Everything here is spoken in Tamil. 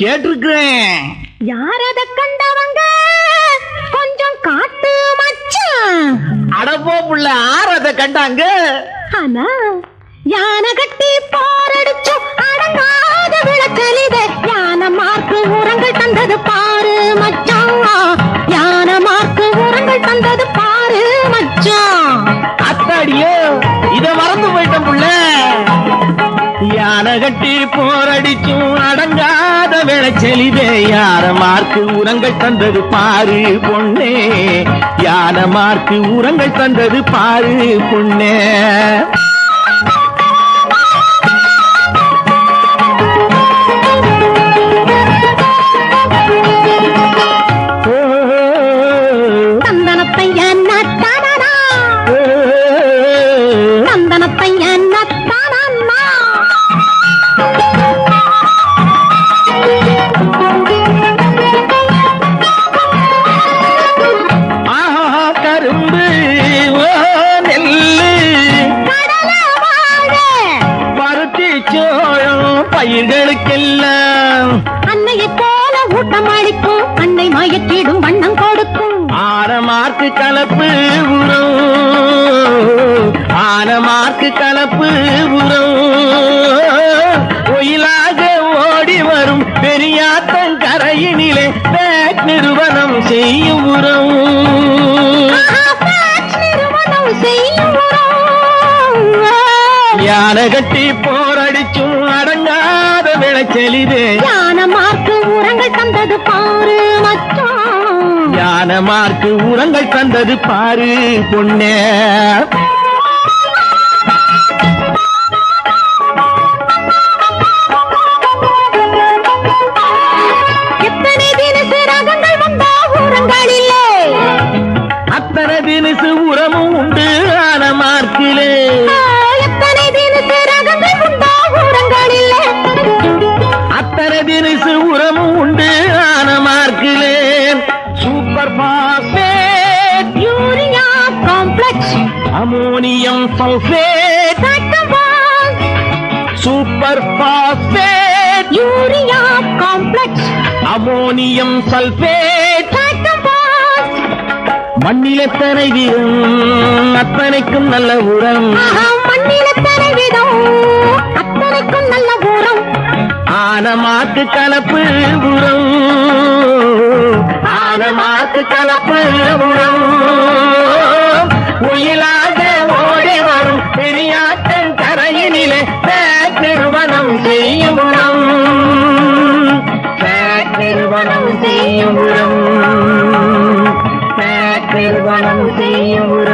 கேட்டிருக்கிறேன். யார் அத கண்டவங்க? கொஞ்சம் காட்டு மச்சான் அடப்போ புள்ள ஆர் அதை கண்டாங்க. ஆனா யானை கட்டி அணகட்டி கட்டி போரடிச்சும் அடங்காத விளைச்சலிதே யார மார்க்கு உரங்கள் தந்தது பாரு பொண்ணே. யான மார்க்கு உரங்கள் தந்தது பாரு பொண்ணே. அளிக்கும் அன்னை மயற்றிடும் வண்ணம் கொடுக்கும். ஆனமார்க்கு கலப்பு உரம். ஆனமார்க்கு கலப்பு உரம். ஒயிலாக ஓடி வரும் பெரியாத்தங்கரையினிலே பேக் நிறுவனம் செய்யும் உரம். யானை கட்டி போரடிச்சும் அடங்காத விளைச்செலிதே யானை மார்க்கு உரங்கள் தந்தது பாரு மச்சான் யானை மார்க்கு உரங்கள் தந்தது பாரு பொண்ணே அத்தனை தினசு உரமும் உண்டு ஆன மார்க்கிலே sulphate super phosphate urea complex ammonium sulphate மண்ணில் வீரம் அத்தனைக்கும் நல்ல உரம். மண்ணில் எத்தனை விதம் அத்தனைக்கும் நல்ல உரம். ஆனமாக்கு கலப்பு உரம். ஆனமாக்கு கலப்பு உரம். செய்யும் உரம். நிறுவனம் செய்யும் உரம் நிறுவனம் செய்யும் உரம்